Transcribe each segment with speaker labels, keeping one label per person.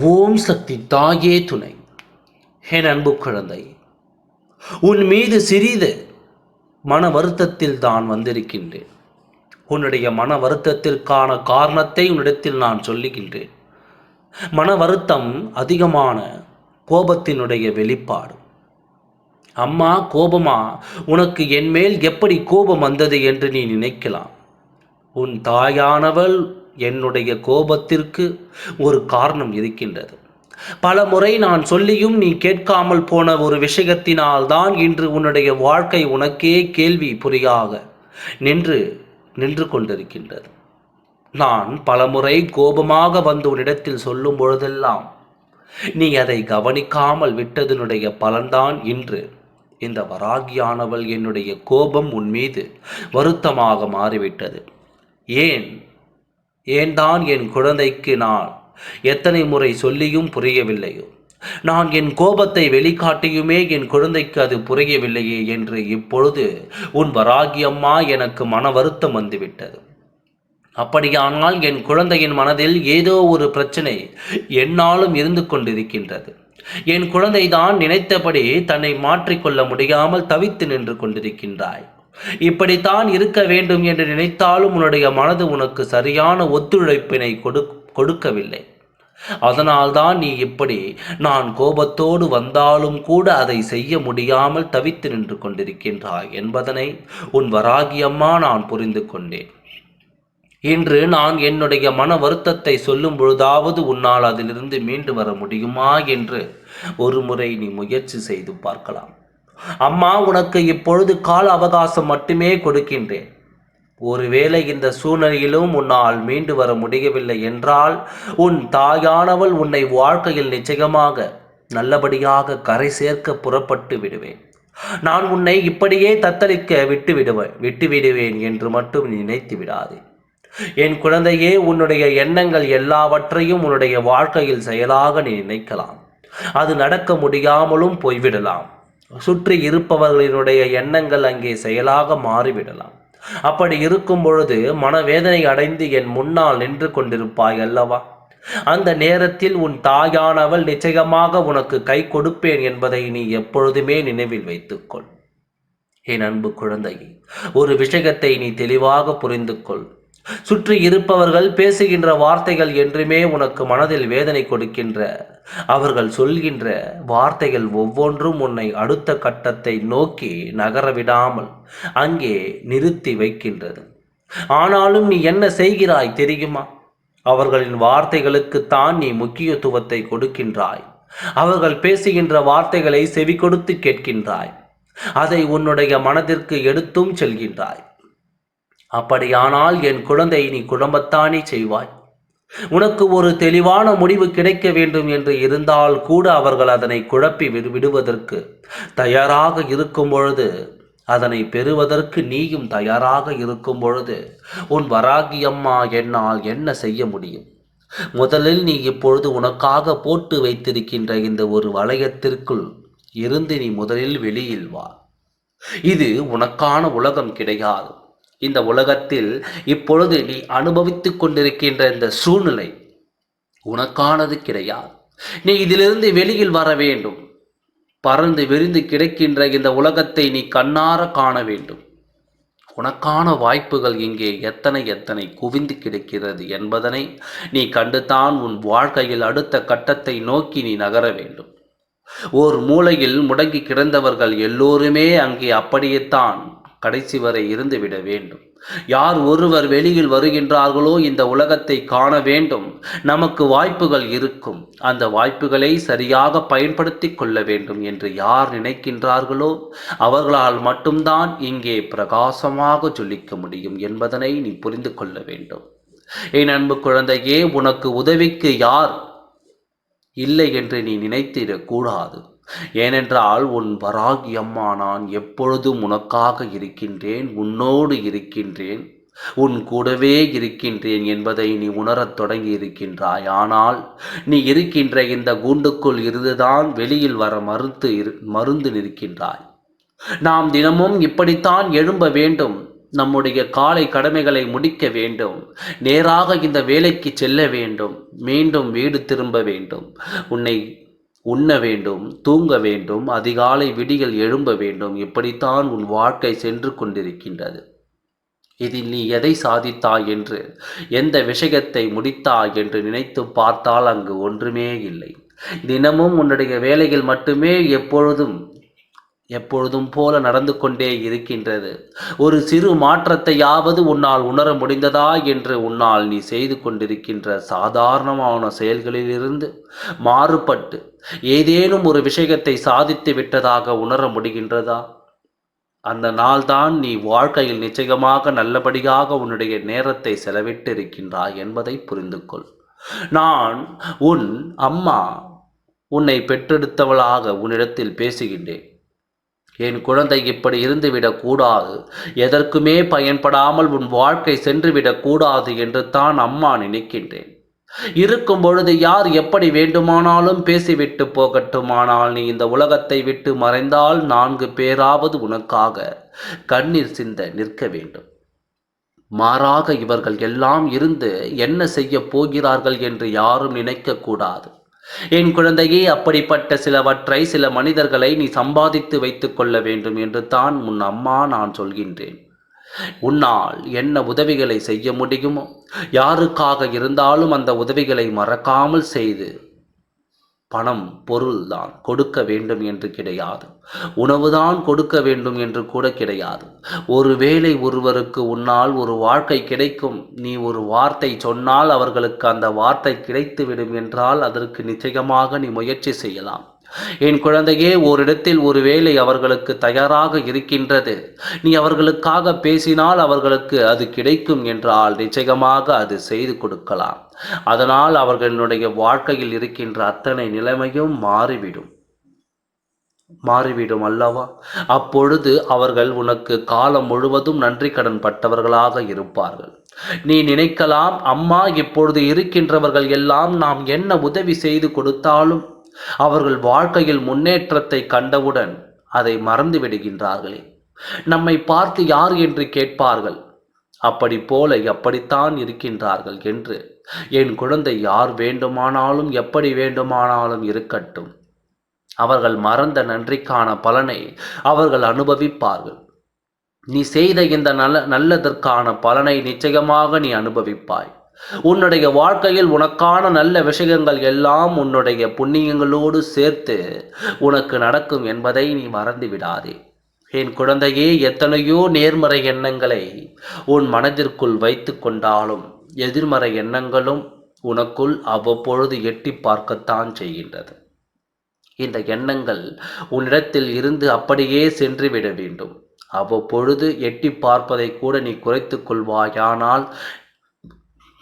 Speaker 1: ஓம் சக்தி தாயே துணை. என் அன்பு குழந்தை உன் மீது சிறிது மன வருத்தத்தில் தான் வந்திருக்கின்றேன். உன்னுடைய மன வருத்தத்திற்கான காரணத்தை உன்னிடத்தில் நான் சொல்லுகின்றேன். மன வருத்தம் அதிகமான கோபத்தினுடைய வெளிப்பாடு. அம்மா கோபமா? உனக்கு என் மேல் எப்படி கோபம் வந்தது என்று நீ நினைக்கலாம். உன் தாயானவள் என்னுடைய கோபத்திற்கு ஒரு காரணம் இருக்கின்றது. பல முறை நான் சொல்லியும் நீ கேட்காமல் போன ஒரு விஷயத்தினால் தான் இன்று உன்னுடைய வாழ்க்கை உனக்கே கேள்வி புரியாக நின்று நின்று கொண்டிருக்கின்றது. நான் பலமுறை கோபமாக வந்து உன்னிடத்தில் சொல்லும் பொழுதெல்லாம் நீ அதை கவனிக்காமல் விட்டதனுடைய பலன்தான் இன்று. இந்த வராகியானவள் என்னுடைய கோபம் உன் மீது வருத்தமாக மாறிவிட்டது. ஏன்? ஏன்தான் என் குழந்தைக்கு நான் எத்தனை முறை சொல்லியும் புரியவில்லையோ? நான் என் கோபத்தை வெளிக்காட்டியுமே என் குழந்தைக்கு அது புரியவில்லையே என்று இப்பொழுது உன் வராகியம்மா எனக்கு மன வருத்தம் வந்துவிட்டது. அப்படியானால் என் குழந்தையின் மனதில் ஏதோ ஒரு பிரச்சனை என்னாலும் இருந்து கொண்டிருக்கின்றது. என் குழந்தை தான் நினைத்தபடி தன்னை மாற்றிக்கொள்ள முடியாமல் தவித்து நின்று கொண்டிருக்கின்றாய். இப்படித்தான் இருக்க வேண்டும் என்று நினைத்தாலும் உன்னுடைய மனது உனக்கு சரியான ஒத்துழைப்பினை கொடு கொடுக்கவில்லை. அதனால்தான் நீ இப்படி நான் கோபத்தோடு வந்தாலும் கூட அதை செய்ய முடியாமல் தவித்து நின்று கொண்டிருக்கின்றாய் என்பதனை உன் வராகியம்மா நான் புரிந்து கொண்டேன். இன்று நான் என்னுடைய மன வருத்தத்தை சொல்லும் பொழுதாவது உன்னால் அதிலிருந்து மீண்டு வர முடியுமா என்று ஒரு முறை நீ முயற்சி செய்து பார்க்கலாம். அம்மா உனக்கு இப்பொழுது கால அவகாசம் மட்டுமே கொடுக்கின்றேன். ஒருவேளை இந்த சூழ்நிலையிலும் உன்னால் மீண்டு வர முடியவில்லை என்றால் உன் தாயானவள் உன்னை வாழ்க்கையில் நிச்சயமாக நல்லபடியாக கரை சேர்க்க புறப்பட்டு விடுவேன். நான் உன்னை இப்படியே தத்தளிக்க விட்டு விடுவேன் விட்டு விடுவேன் என்று மட்டும் நினைத்து விடாதே. என் குழந்தையே உன்னுடைய எண்ணங்கள் எல்லாவற்றையும் உன்னுடைய வாழ்க்கையில் செயலாக நீ நினைக்கலாம். அது நடக்க முடியாமலும் போய்விடலாம். சுற்றி இருப்பவர்களினுடைய எண்ணங்கள் அங்கே செயலாக மாறிவிடலாம். அப்படி இருக்கும் பொழுது மனவேதனை அடைந்து என் முன்னால் நின்று கொண்டிருப்பாய் அல்லவா? அந்த நேரத்தில் உன் தாயானவள் நிச்சயமாக உனக்கு கை கொடுப்பேன் என்பதை நீ எப்பொழுதுமே நினைவில் வைத்துக்கொள். என் அன்பு குழந்தையே ஒரு விஷயத்தை நீ தெளிவாக புரிந்து கொள் சுற்றி இருப்பவர்கள் பேசுகின்ற வார்த்தைகள் என்றுமே உனக்கு மனதில் வேதனை கொடுக்கின்ற. அவர்கள் சொல்கின்ற வார்த்தைகள் ஒவ்வொன்றும் உன்னை அடுத்த கட்டத்தை நோக்கி நகர விடாமல் அங்கே நிறுத்தி வைக்கின்றது. ஆனாலும் நீ என்ன செய்கிறாய் தெரியுமா? அவர்களின் வார்த்தைகளுக்குத்தான் நீ முக்கியத்துவத்தை கொடுக்கின்றாய். அவர்கள் பேசுகின்ற வார்த்தைகளை செவி கொடுத்து கேட்கின்றாய். அதை உன்னுடைய மனதிற்கு எடுத்தும் செல்கின்றாய். அப்படியானால் என் குழந்தை நீ குழம்பத்தானே செய்வாய்? உனக்கு ஒரு தெளிவான முடிவு கிடைக்க வேண்டும் என்று இருந்தால் கூட அவர்கள் அதனை குழப்பி விடு விடுவதற்கு தயாராக இருக்கும் பொழுது அதனை பெறுவதற்கு நீயும் தயாராக இருக்கும் பொழுது உன் வராகி அம்மா என்னால் என்ன செய்ய முடியும்? முதலில் நீ இப்பொழுது உனக்காக போட்டு வைத்திருக்கின்ற இந்த ஒரு வளையத்திற்குள் இருந்து நீ முதலில் வெளியில் வா. இது உனக்கான உலகம் கிடையாது. இந்த உலகத்தில் இப்பொழுது நீ அனுபவித்துக் கொண்டிருக்கின்ற இந்த சூழ்நிலை உனக்கானது கிடையாது. நீ இதிலிருந்து வெளியில் வர வேண்டும். பறந்து விரிந்து கிடைக்கின்ற இந்த உலகத்தை நீ கண்ணார காண வேண்டும். உனக்கான வாய்ப்புகள் இங்கே எத்தனை எத்தனை குவிந்து கிடைக்கிறது என்பதனை நீ கண்டுதான் உன் வாழ்க்கையில் அடுத்த கட்டத்தை நோக்கி நீ நகர வேண்டும். ஓர் மூலையில் முடங்கி கிடந்தவர்கள் எல்லோருமே அங்கே அப்படியேத்தான். கடைசி வரை இருந்துவிட வேண்டும். யார் ஒருவர் வெளியில் வருகின்றார்களோ இந்த உலகத்தை காண வேண்டும். நமக்கு வாய்ப்புகள் இருக்கும். அந்த வாய்ப்புகளை சரியாக பயன்படுத்தி கொள்ள வேண்டும் என்று யார் நினைக்கின்றார்களோ அவர்களால் மட்டும்தான் இங்கே பிரகாசமாக ஜொலிக்க முடியும் என்பதனை நீ புரிந்து கொள்ள வேண்டும். என் அன்பு குழந்தையே உனக்கு உதவிக்கு யார் இல்லை என்று நீ நினைத்திடக்கூடாது ஏனென்றால் உன் வராகி அம்மா நான் எப்பொழுதும் உனக்காக இருக்கின்றேன் உன்னோடு இருக்கின்றேன் உன் கூடவே இருக்கின்றேன் என்பதை நீ உணரத் தொடங்கி இருக்கின்றாய். ஆனால் நீ இருக்கின்ற இந்த கூண்டுக்குள் இருந்துதான் வெளியில் வர மறுத்து இரு மருந்து நிற்கின்றாய். நாம் தினமும் இப்படித்தான் எழும்ப வேண்டும். நம்முடைய காலை கடமைகளை முடிக்க வேண்டும். நேராக இந்த வேலைக்கு செல்ல வேண்டும். மீண்டும் வீடு திரும்ப வேண்டும். உன்னை உண்ண வேண்டும் தூங்க வேண்டும் அதிகாலை விடிகள் எழும்ப வேண்டும். இப்படித்தான் உன் வாழ்க்கை சென்று கொண்டிருக்கின்றது. இதில் நீ எதை சாதித்தாய் என்று எந்த விஷயத்தை முடித்தாய் என்று நினைத்து பார்த்தால் அங்கு ஒன்றுமே இல்லை. தினமும் உன்னுடைய வேலைகள் மட்டுமே எப்பொழுதும் எப்பொழுதும் போல நடந்து கொண்டே இருக்கின்றது. ஒரு சிறு மாற்றத்தையாவது உன்னால் உணர முடிந்ததா என்று உன்னால் நீ செய்து கொண்டிருக்கின்ற சாதாரணமான செயல்களிலிருந்து மாறுபட்டு ஏதேனும் ஒரு விஷயத்தை சாதித்து விட்டதாக உணர முடிகின்றதா? அந்த நாள்தான் நீ வாழ்க்கையில் நிச்சயமாக நல்லபடியாக உன்னுடைய நேரத்தை செலவிட்டு இருக்கின்றாய் என்பதை புரிந்து கொள் நான் உன் அம்மா உன்னை பெற்றெடுத்தவளாக உன்னிடத்தில் பேசுகின்றேன். என் குழந்தை இப்படி இருந்துவிடக் கூடாது. எதற்குமே பயன்படாமல் உன் வாழ்க்கை சென்றுவிடக் கூடாது என்று தான் அம்மா நினைக்கின்றேன். இருக்கும் பொழுது யார் எப்படி வேண்டுமானாலும் பேசிவிட்டு போகட்டுமானால் நீ இந்த உலகத்தை விட்டு மறைந்தால் நான்கு பேராவது உனக்காக கண்ணீர் சிந்த நிற்க வேண்டும். மாறாக இவர்கள் எல்லாம் இருந்து என்ன செய்ய போகிறார்கள் என்று யாரும் நினைக்கக்கூடாது என் குழந்தையே அப்படிப்பட்ட சிலவற்றை சில மனிதர்களை நீ சம்பாதித்து வைத்துக் கொள்ள வேண்டும் என்று தான் உன் அம்மா நான் சொல்கின்றேன். உன்னால் என்ன உதவிகளை செய்ய முடியுமோ யாருக்காக இருந்தாலும் அந்த உதவிகளை மறக்காமல் செய்து பணம் பொருள் தான் கொடுக்க வேண்டும் என்று கிடையாது. உணவுதான் கொடுக்க வேண்டும் என்று கூட கிடையாது. ஒருவேளை ஒருவருக்கு உன்னால் ஒரு வாழ்க்கை கிடைக்கும். நீ ஒரு வார்த்தை சொன்னால் அவர்களுக்கு அந்த வார்த்தை கிடைத்துவிடும் என்றால் அதற்கு நிச்சயமாக நீ முயற்சி செய்யலாம். என் குழந்தையே ஓரிடத்தில் ஒருவேளை அவர்களுக்கு தயாராக இருக்கின்றது. நீ அவர்களுக்காக பேசினால் அவர்களுக்கு அது கிடைக்கும் என்றால் நிச்சயமாக அது செய்து கொடுக்கலாம். அதனால் அவர்களுடைய வாழ்க்கையில் இருக்கின்ற அத்தனை நிலைமையும் மாறிவிடும். மாறிவிடும் அல்லவா? அப்பொழுது அவர்கள் உனக்கு காலம் முழுவதும் நன்றி கடன் பட்டவர்களாக இருப்பார்கள். நீ நினைக்கலாம் அம்மா இப்பொழுது இருக்கின்றவர்கள் எல்லாம் நாம் என்ன உதவி செய்து கொடுத்தாலும் அவர்கள் வாழ்க்கையில் முன்னேற்றத்தை கண்டவுடன் அதை மறந்து விடுகின்றார்களே நம்மை பார்த்து யார் என்று கேட்பார்கள்? அப்படி போல எப்படித்தான் இருக்கின்றார்கள் என்று என் குழந்தை யார் வேண்டுமானாலும் எப்படி வேண்டுமானாலும் இருக்கட்டும். அவர்கள் மறந்த நன்றிக்கான பலனை அவர்கள் அனுபவிப்பார்கள். நீ செய்த இந்த நல்ல நல்லதற்கான பலனை நிச்சயமாக நீ அனுபவிப்பாய். உன்னுடைய வாழ்க்கையில் உனக்கான நல்ல விஷயங்கள் எல்லாம் உன்னுடைய புண்ணியங்களோடு சேர்த்து உனக்கு நடக்கும் என்பதை நீ மறந்து விடாதே என் குழந்தையே எத்தனையோ நேர்மறை எண்ணங்களை உன் மனதிற்குள் வைத்து கொண்டாலும் எதிர்மறை எண்ணங்களும் உனக்குள் அவ்வப்பொழுது எட்டி பார்க்கத்தான் செய்கின்றது. இந்த எண்ணங்கள் உன்னிடத்தில் இருந்து அப்படியே சென்று விட வேண்டும். அவ்வப்பொழுது எட்டி பார்ப்பதை கூட நீ குறைத்து கொள்வாயானால்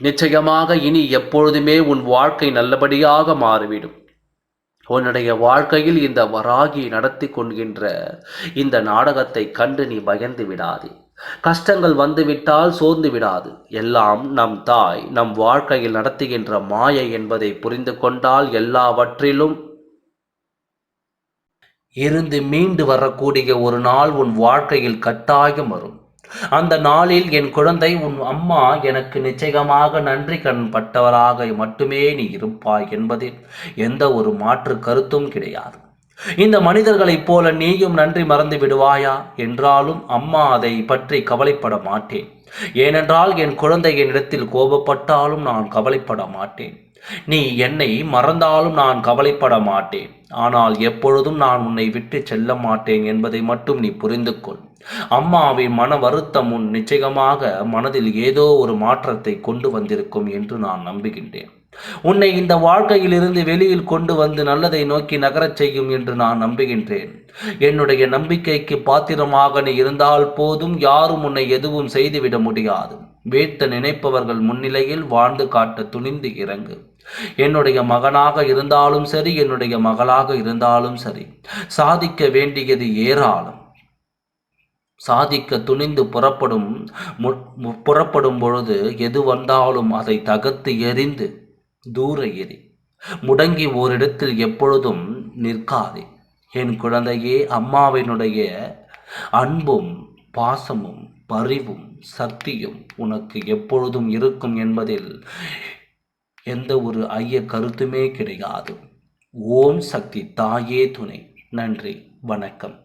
Speaker 1: நிச்சயமாக இனி எப்பொழுதுமே உன் வாழ்க்கை நல்லபடியாக மாறிவிடும். உன்னுடைய வாழ்க்கையில் இந்த வராகி நடத்தி கொள்கின்ற இந்த நாடகத்தை கண்டு நீ பயந்து விடாதே. கஷ்டங்கள் வந்துவிட்டால் சோர்ந்து விடாது. எல்லாம் நம் தாய் நம் வாழ்க்கையில் நடத்துகின்ற மாயை என்பதை புரிந்து கொண்டால் எல்லாவற்றிலும் இருந்து மீண்டு வரக்கூடிய ஒரு நாள் உன் வாழ்க்கையில் கட்டாயம் வரும். அந்த நாளில் என் குழந்தை உன் அம்மா எனக்கு நிச்சயமாக நன்றி கண் பட்டவராக மட்டுமே நீ இருப்பாய் என்பதில் எந்த ஒரு மாற்று கருத்தும் கிடையாது. இந்த மனிதர்களைப் போல நீயும் நன்றி மறந்து விடுவாயா? என்றாலும் அம்மா அதை பற்றி கவலைப்பட மாட்டேன். ஏனென்றால் என் குழந்தை என்னிடத்தில் கோபப்பட்டாலும் நான் கவலைப்பட மாட்டேன். நீ என்னை மறந்தாலும் நான் கவலைப்பட மாட்டேன். ஆனால் எப்பொழுதும் நான் உன்னை விட்டு செல்ல மாட்டேன் என்பதை மட்டும் நீ புரிந்து கொள் அம்மாவின் மன வருத்தம் உன் நிச்சயமாக மனதில் ஏதோ ஒரு மாற்றத்தை கொண்டு வந்திருக்கும் என்று நான் நம்புகின்றேன். உன்னை இந்த வாழ்க்கையிலிருந்து வெளியில் கொண்டு வந்து நல்லதை நோக்கி நகரச் செய்யும் என்று நான் நம்புகின்றேன். என்னுடைய நம்பிக்கைக்கு பாத்திரமாக நீ இருந்தால் போதும் யாரும் உன்னை எதுவும் செய்துவிட முடியாது. வேட்ட நினைப்பவர்கள் முன்னிலையில் வாழ்ந்து காட்ட துணிந்து இறங்கு. என்னுடைய மகனாக இருந்தாலும் சரி என்னுடைய மகளாக இருந்தாலும் சரி சாதிக்க வேண்டியது ஏராளம். சாதிக்க துணிந்து புறப்படும் புறப்படும் பொழுது எது வந்தாலும் அதை தகர்த்து எறிந்து தூர எரி முடங்கி ஓரிடத்தில் எப்பொழுதும் நிற்காதே. என் குழந்தையே அம்மாவினுடைய அன்பும் பாசமும் பரிவும் சக்தியும் உனக்கு எப்பொழுதும் இருக்கும் என்பதில் எந்த ஒரு ஐய கருத்துமே கிடையாது. ஓம் சக்தி தாயே துணை. நன்றி வணக்கம்.